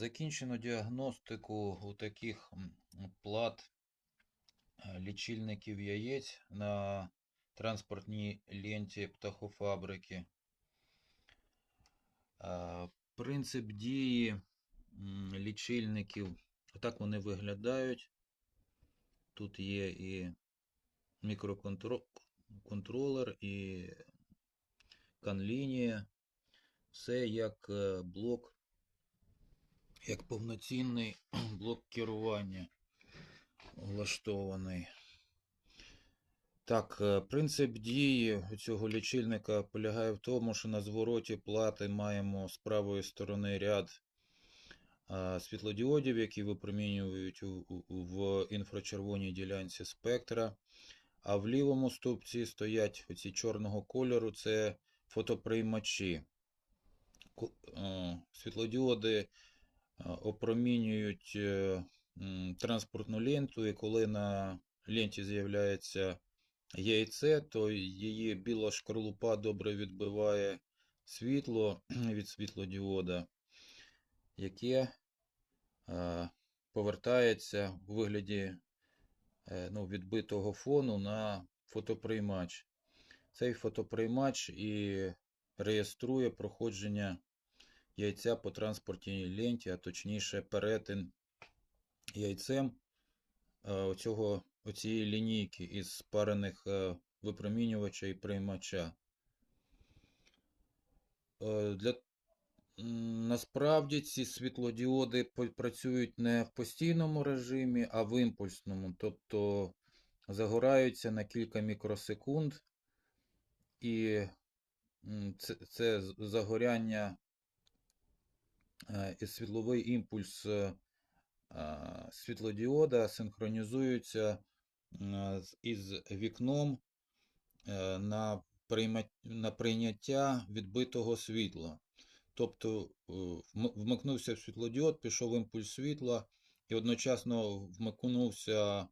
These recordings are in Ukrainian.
Закінчено діагностику у таких плат е, лічильників яєць на транспортній ленті птахофабрики. Е, Принцип дії лічильників, отак вони виглядають. Тут є і мікроконтролер, і канлінія. Все як е, блок, як повноцінний блок керування влаштований. Так, е, принцип дії цього лічильника полягає в тому, що на звороті плати маємо з правої сторони ряд світлодіодів, які випромінюють в інфрачервоній ділянці спектра. А в лівому стовпці стоять оці чорного кольору, це фотоприймачі. Е, Світлодіоди е, опромінюють е, транспортну ленту, і коли на ленті з'являється яйце, то її біла шкарлупа добре відбиває світло від світлодіода, яке е, повертається у вигляді е, ну, відбитого фону на фотоприймач. Цей фотоприймач і реєструє проходження яйця по транспортній ленті, а точніше перетин яйцем е, оцього, оцієї лінійки із спарених е, випромінювача і приймача. Е, Для... Насправді ці світлодіоди працюють не в постійному режимі, а в імпульсному, тобто загораються на кілька мікросекунд, і це, це загоряння і світловий імпульс е, світлодіода синхронізуються із вікном е, на на прийняття відбитого світла. Тобто е, вм- вмикнувся світлодіод, пішов імпульс світла, і одночасно вмикнувся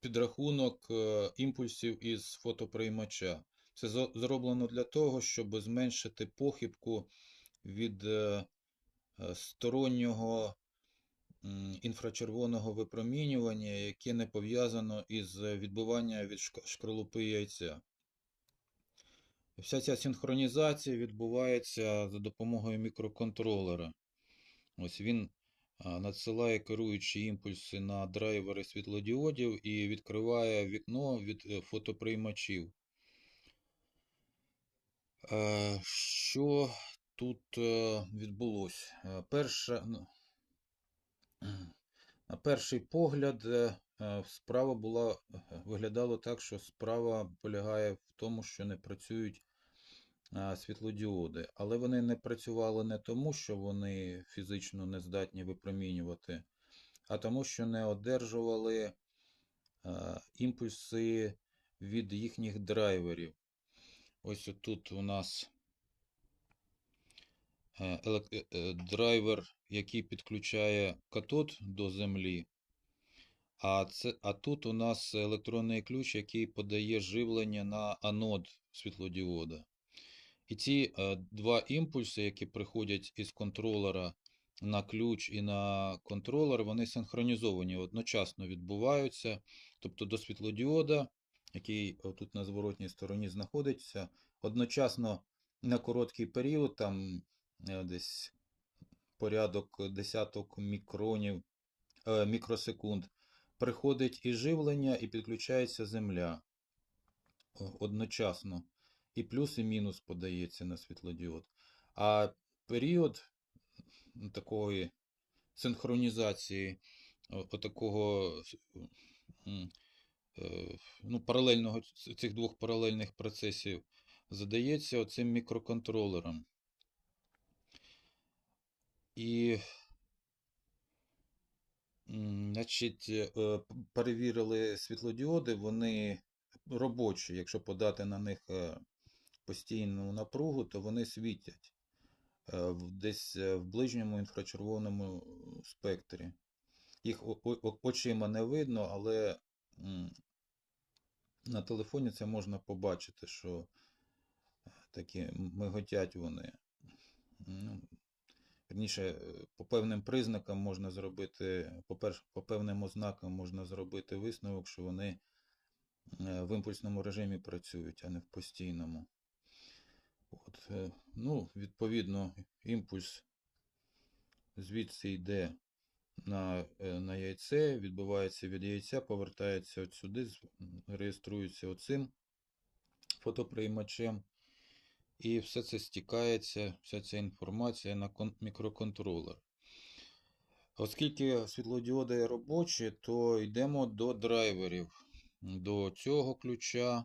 підрахунок е, імпульсів із фотоприймача. Це зроблено для того, щоб зменшити похибку від е, е, стороннього інфрачервоного випромінювання, яке не пов'язано із відбиванням від шк- шкарлупи яйця. Вся ця синхронізація відбувається за допомогою мікроконтролера. Ось він надсилає керуючі імпульси на драйвери світлодіодів і відкриває вікно від е, фотоприймачів. Е, Що тут е, відбулося? Е, Перша, ну, на перший погляд, справа була, виглядало так, що справа полягає в тому, що не працюють світлодіоди. Але вони не працювали не тому, що вони фізично не здатні випромінювати, а тому, що не одержували імпульси від їхніх драйверів. Ось тут у нас е, е, е, драйвер, який підключає катод до землі. А, це, а тут у нас електронний ключ, який подає живлення на анод світлодіода. І ці два імпульси, які приходять із контролера на ключ і на контролер, вони синхронізовані, одночасно відбуваються. Тобто до світлодіода, який тут на зворотній стороні знаходиться, одночасно на короткий період, там е, десь порядок десяток мікронів, е, мікросекунд, приходить і живлення, і підключається земля одночасно. І плюс, і мінус подається на світлодіод. А період такої синхронізації, о- ну, паралельного цих двох паралельних процесів задається оцим мікроконтролером. І Значить, е, перевірили світлодіоди, вони робочі. Якщо подати на них е, постійну напругу, то вони світять е, десь е, в ближньому інфрачервоному спектрі. Їх очима не видно, але на телефоні це можна побачити, що такі миготять вони. Ну, Верніше, е, по певним признакам можна зробити, по, перш, по певним ознакам можна зробити висновок, що вони е, в імпульсному режимі працюють, а не в постійному. От, е, ну, відповідно, імпульс звідси йде на, е, на яйце, відбувається від яйця, повертається от сюди, реєструється оцим фотоприймачем. І все це стікається, вся ця інформація на кон- мікроконтролер. Оскільки світлодіоди робочі, то йдемо до драйверів. До цього ключа,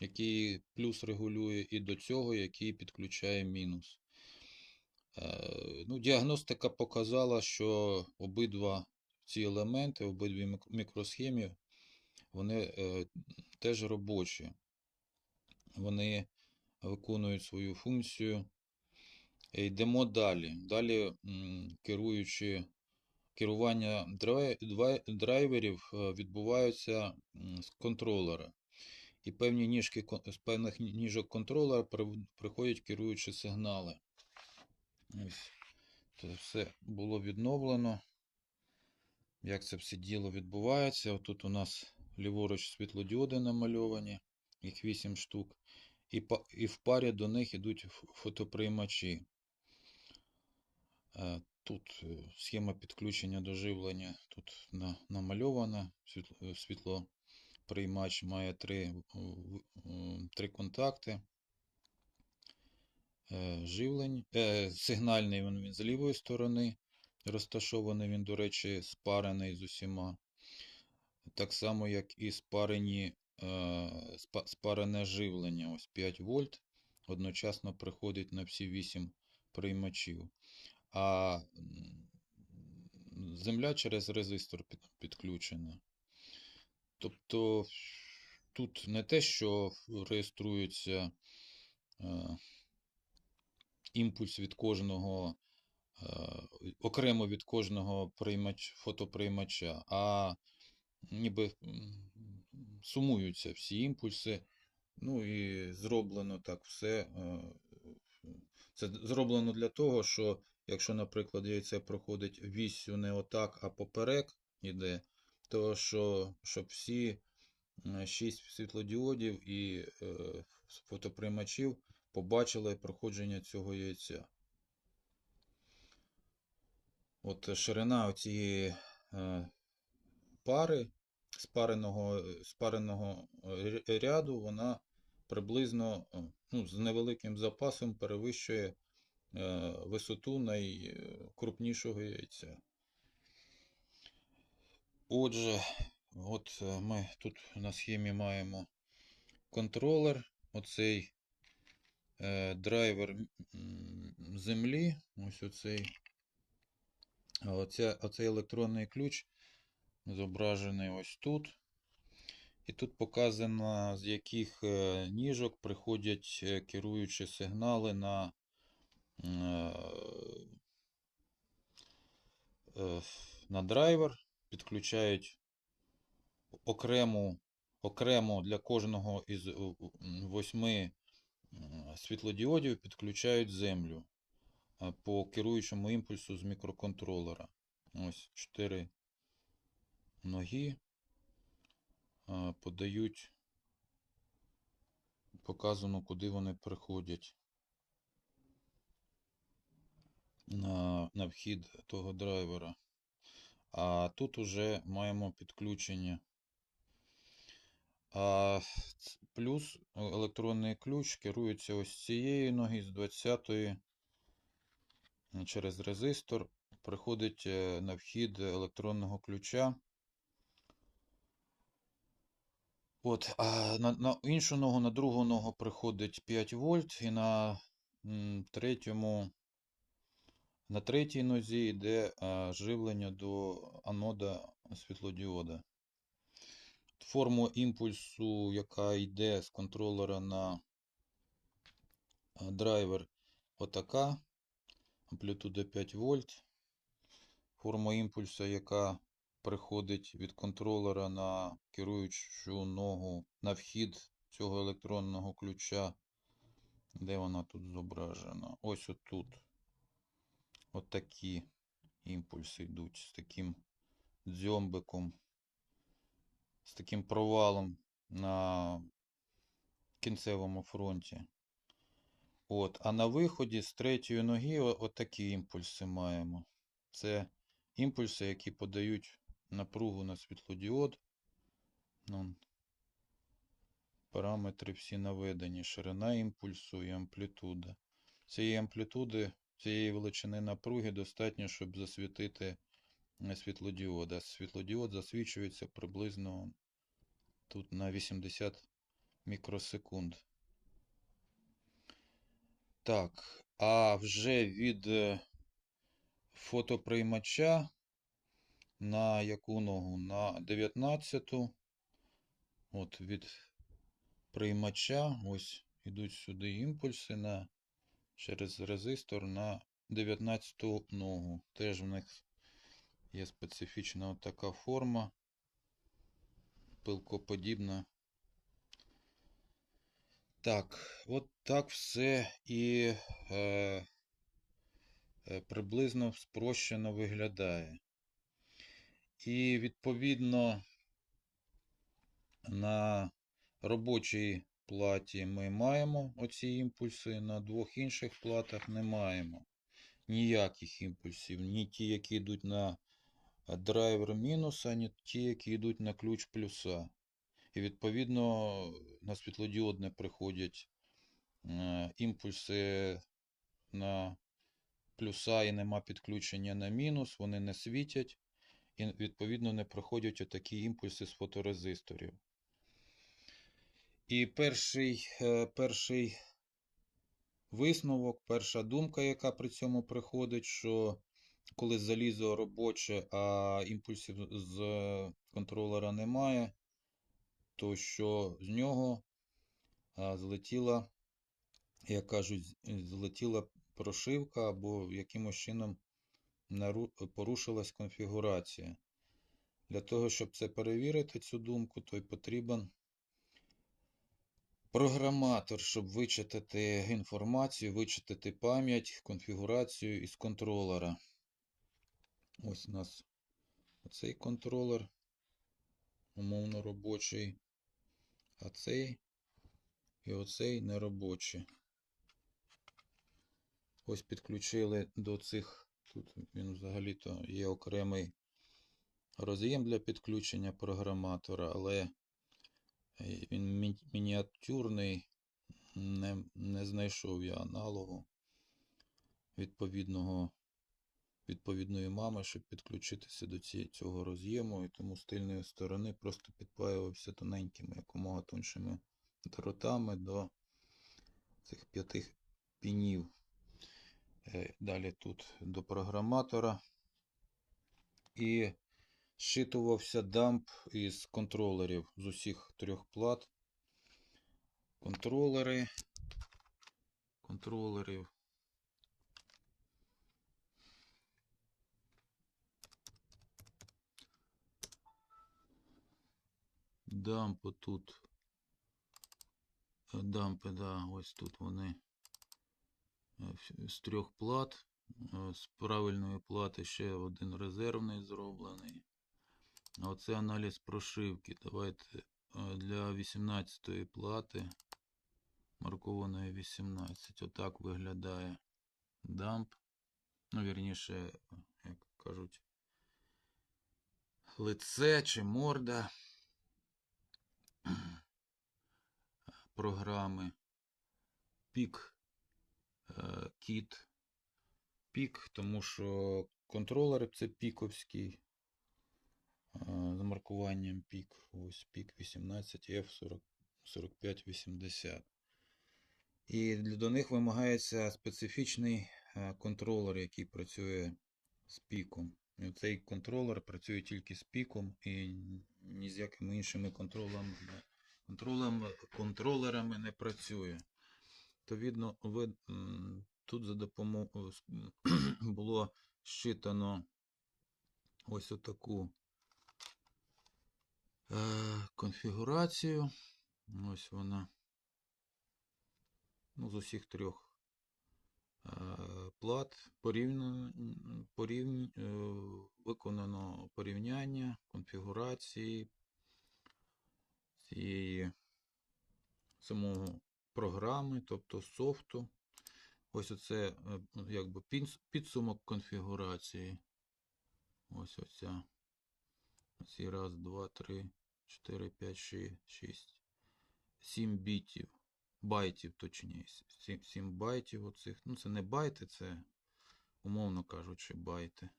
який плюс регулює, і до цього, який підключає мінус. Е, Ну, діагностика показала, що обидва ці елементи, обидві мік- мікросхеми, вони е, теж робочі. Вони виконують свою функцію. Е, Йдемо далі. Далі, керуючи, керування драйверів відбуваються з контролера. І певні ніжки, з певних ніжок контролера приходять керуючі сигнали. Ось. Це все було відновлено. Як це все діло відбувається? Отут у нас ліворуч світлодіоди намальовані, їх 8 штук. І, і в парі до них йдуть фотоприймачі. Е, Тут е, схема підключення до живлення тут намальована. Е, світлоприймач має три, три контакти. Е, Живлень, е, сигнальний він, з лівої сторони розташований, він, до речі, спарений з усіма. Так само, як і спарені, е, спарене живлення. Ось 5 вольт одночасно приходить на всі 8 приймачів. А земля через резистор підключена. Тобто тут не те, що реєструється імпульс від кожного, е, окремо від кожного приймач, фотоприймача, а ніби сумуються всі імпульси. Ну і зроблено так все. е, Це зроблено для того, що якщо, наприклад, яйце проходить віссю не отак, а поперек іде, то що, щоб всі е, шість світлодіодів і фотоприймачів побачили проходження цього яйця. От ширина цієї е, пари, спареного, спареного е, ряду, вона приблизно е, ну, з невеликим запасом перевищує висоту найкрупнішого яйця. Отже, от ми тут на схемі маємо контролер, оцей драйвер землі, ось оцей. Оця, оцей електронний ключ зображений ось тут. І тут показано, з яких е, ніжок приходять е, керуючі сигнали на, е, е, на драйвер, підключають окрему, окремо для кожного із е, восьми світлодіодів підключають землю по керуючому імпульсу з мікроконтролера. Ось 4 ноги подають, показано, куди вони приходять на, на вхід того драйвера. А тут уже маємо підключення. А плюс е, електронний ключ керується ось цієї ноги з 20-ї через резистор. Приходить е, на вхід електронного ключа. От, а на, на іншу ногу, на другу ногу приходить 5 вольт, і на третьому, на третій нозі йде живлення до анода світлодіода. Форму імпульсу, яка йде з контролера на драйвер, отака. Амплітуда 5 вольт. Форма імпульсу, яка приходить від контролера на керуючу ногу на вхід цього електронного ключа. Де вона тут зображена? Ось отут. отакі імпульси йдуть з таким дзьомбиком, з таким провалом на кінцевому фронті. От, а на виході з третьої ноги отакі імпульси маємо. Це імпульси, які подають напругу на світлодіод. Ну, параметри всі наведені. Ширина імпульсу і амплітуда. Цієї амплітуди, цієї величини напруги достатньо, щоб засвітити е, світлодіод. Засвічується приблизно тут на 80 мікросекунд. Так, а вже від е, фотоприймача на яку ногу? На 19. От від приймача ось ідуть сюди імпульси на через резистор на 19 ногу. Теж в них є специфічна така форма, пилкоподібна. Так, от так все і е, е, приблизно спрощено виглядає. І відповідно на робочій платі ми маємо оці імпульси, на двох інших платах не маємо ніяких імпульсів, ні ті, які йдуть на драйвер мінуса, ні ті, які йдуть на ключ плюса. І відповідно на світлодіод не приходять е, імпульси на плюса і нема підключення на мінус, вони не світять, і відповідно не проходять отакі імпульси з фоторезисторів. І перший, е, перший висновок, перша думка, яка при цьому приходить, що коли залізо робоче, а імпульсів з контролера немає, то що з нього злетіла, як кажуть, злетіла прошивка або якимось чином порушилась конфігурація. Для того, щоб це перевірити, цю думку, то й потрібен програматор, щоб вичитати інформацію, вичитати пам'ять, конфігурацію із контролера. Ось у нас оцей контролер, умовно робочий, а цей і оцей неробочий. Ось підключили до цих, тут він взагалі-то є окремий роз'єм для підключення програматора, але е, він мі- мініатюрний, не, не знайшов я аналогу відповідного, відповідної мами, щоб підключитися до цього роз'єму, і тому з тильної сторони просто підпаювався тоненькими, якомога тоншими дротами до цих п'яти пінів. Е, Далі тут до програматора. І зчитувався дамп із контролерів з усіх трьох плат. Контролери. Контролерів. Дамп отут. Е, Дампи, да, ось тут вони е, з трьох плат. Е, З правильної плати ще один резервний зроблений. Оце аналіз прошивки. Давайте для 18-ї плати, маркованої 18. Отак виглядає дамп. Ну, вірніше, як кажуть, лице чи морда програми. Пік е, кіт. Пік, тому що контролер це піковський. е, З маркуванням пік. Ось пік 18F4580. І до них вимагається специфічний е, контролер, який працює з піком. Цей контролер працює тільки з піком і ні з якими іншими контролерами, контролерами, контролерами не працює. То видно, ви, тут за допомогою було щитано ось отаку е, конфігурацію. Ось вона. Ну, з усіх трьох е, плат порівняно, порівня, е, виконано порівняння конфігурації цієї самого програми, тобто софту. Ось оце е, якби підсумок конфігурації. Ось оця. Оці раз, два, три, чотири, п'ять, шість. Сім бітів. Байтів, точніше. Сім, сім байтів оцих. Ну, це не байти, це, умовно кажучи, байти.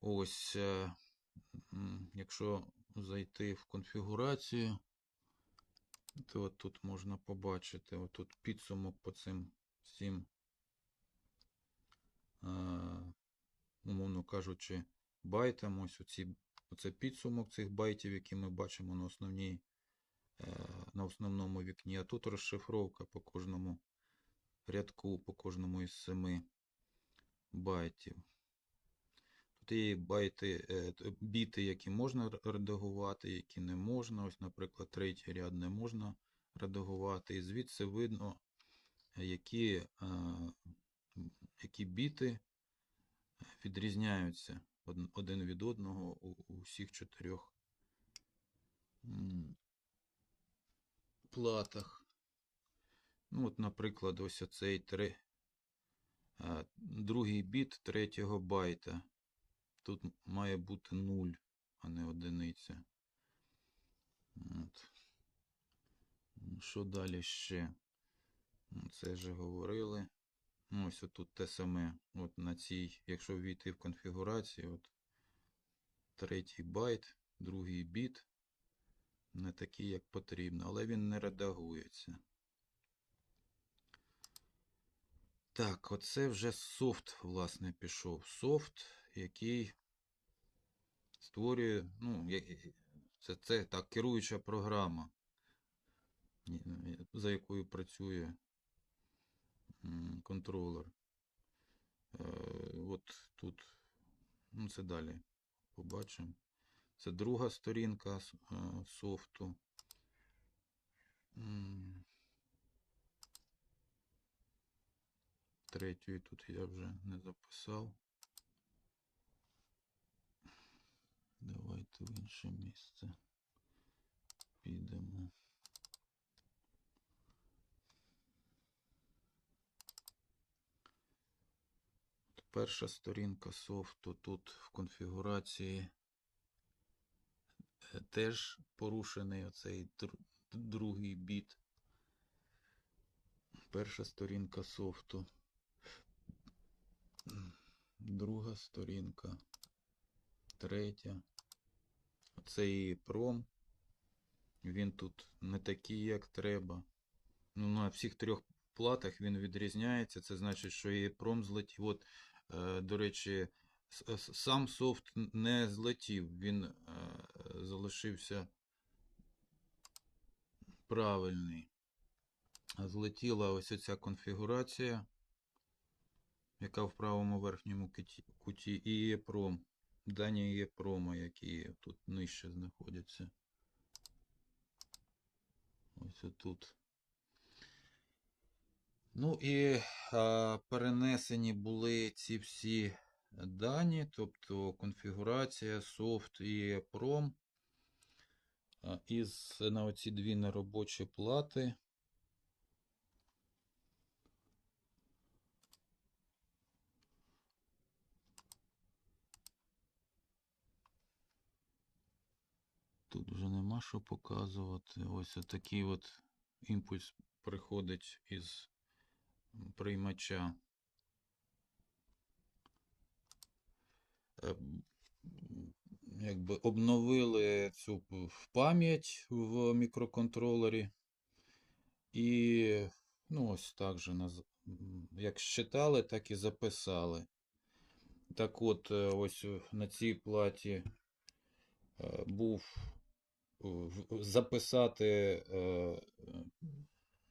Ось, е, якщо зайти в конфігурацію, то от тут можна побачити отут підсумок по цим всім, е, умовно кажучи, байтам. Ось оці, оце підсумок цих байтів, які ми бачимо на основній, е, на основному вікні. А тут розшифровка по кожному рядку, по кожному із семи байтів. Є байти, е, біти, які можна редагувати, які не можна. Ось, наприклад, третій ряд не можна редагувати. І звідси видно, які, е, які біти відрізняються один від одного у, у всіх чотирьох платах. Ну, от, наприклад, ось оцей три, е, другий біт третього байта. Тут має бути 0, а не одиниця. От. Ну, Що далі ще? Ну, Це вже говорили. Ну, ось тут те саме. От на цій, якщо ввійти в конфігурацію, от третій байт, другий біт. Не такий, як потрібно, але він не редагується. Так, оце вже софт, власне, пішов. Софт, який створює, ну, це, це так, керуюча програма, за якою працює контролер. Е, От тут, ну це далі побачимо. Це друга сторінка е, софту. Третьої тут я вже не записав. Давайте в інше місце підемо. Перша сторінка софту тут в конфігурації е, теж порушений оцей другий біт. Перша сторінка софту. Друга сторінка. Третя. Оцей пром. Він тут не такий, як треба. Ну, на всіх трьох платах він відрізняється. Це значить, що і пром злетів. От, е, до речі, с- сам софт не злетів, він е, залишився правильний. Злетіла ось ця конфігурація, яка в правому верхньому куті, і EEPROM. Дані EEPROM, які тут нижче знаходяться. Ось тут. Ну і а, перенесені були ці всі дані, тобто конфігурація, софт і а, із на оці дві неробочі плати. Тут вже нема що показувати. Ось такий от імпульс приходить із приймача. Якби обновили цю пам'ять в мікроконтролері. І ну, ось так же як считали, так і записали. Так от, е, ось е, на цій платі е, був записати е,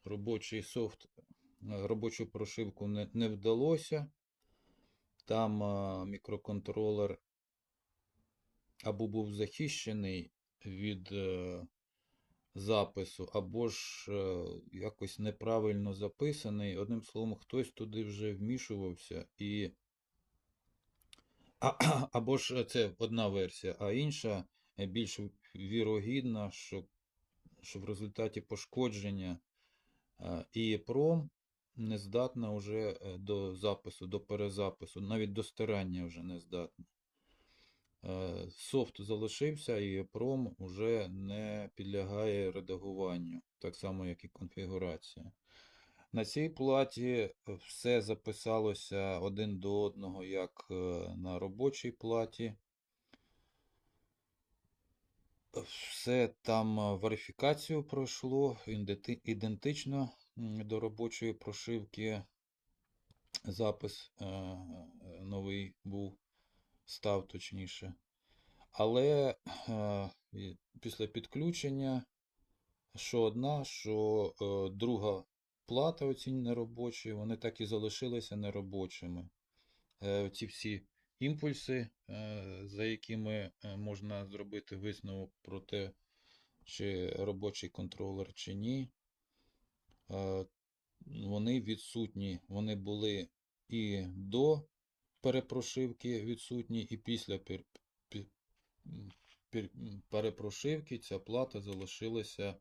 робочий софт, е, робочу прошивку не, не вдалося. Там е, мікроконтролер або був захищений від запису, або ж якось неправильно записаний. Одним словом, хтось туди вже вмішувався і. А, або ж це одна версія, а інша більш вірогідна, що, що в результаті пошкодження е, EEPROM не здатна вже е, до запису, до перезапису, навіть до стирання вже не здатна. Е, Софт залишився, і EEPROM вже не підлягає редагуванню, так само, як і конфігурація. На цій платі все записалося один до одного, як на робочій платі. Все там верифікацію пройшло, ідентично до робочої прошивки. Запис е, е, новий був, став точніше. Але е, після підключення, що одна, що друга плата, оці неробочі, вони так і залишилися неробочими. Ці всі імпульси, е, за якими е, можна зробити висновок про те, чи робочий контролер, чи ні, е, вони відсутні. Вони були і до перепрошивки відсутні, і після пер- пер- перепрошивки ця плата залишилася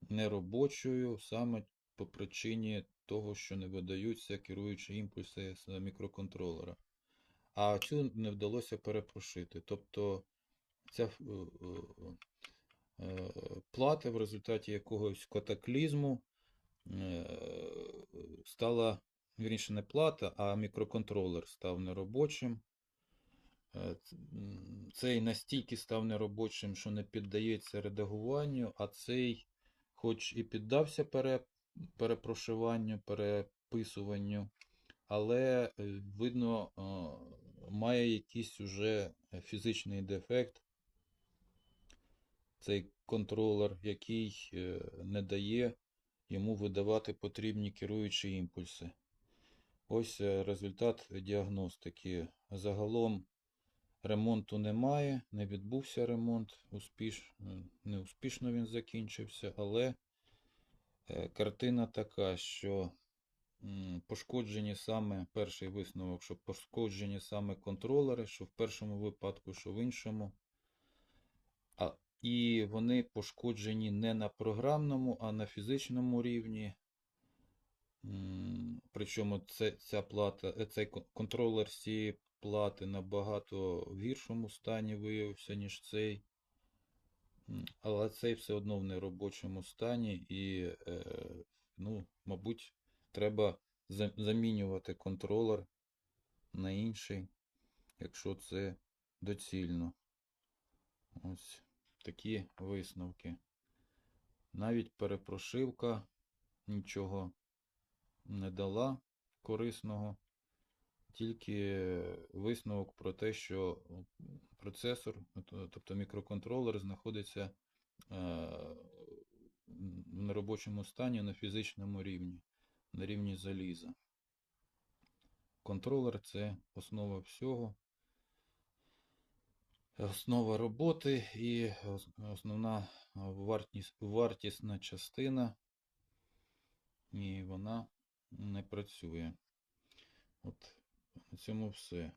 неробочою саме по причині того, що не видаються керуючі імпульси з мікроконтролера. А цю не вдалося перепрошити. Тобто ця е, е, е, плата в результаті якогось катаклізму стала, вірніше, не плата, а мікроконтролер став неробочим. Цей настільки став неробочим, що не піддається редагуванню, а цей, хоч і піддався пере, перепрошиванню, переписуванню, але видно, має якийсь уже фізичний дефект. Цей контролер, який е, не дає йому видавати потрібні керуючі імпульси. Ось е, результат діагностики. Загалом ремонту немає, не відбувся ремонт, успіш... е, неуспішно він закінчився, але е, картина така, що пошкоджені саме перший висновок, що пошкоджені саме контролери, що в першому випадку, що в іншому. А, і вони пошкоджені не на програмному, а на фізичному рівні. Причому це, ця плата, е, цей кон- контролер з цієї плати набагато в гіршому стані виявився, ніж цей. Але цей все одно в неробочому стані, і, е, ну, мабуть, треба замінювати контролер на інший, якщо це доцільно. Ось такі висновки. Навіть перепрошивка нічого не дала корисного, тільки висновок про те, що процесор, тобто мікроконтролер, знаходиться е, в неробочому стані на фізичному рівні, на рівні заліза. Контролер це основа всього, основа роботи і основна вартіс- вартісна частина, і вона не працює. От на цьому все.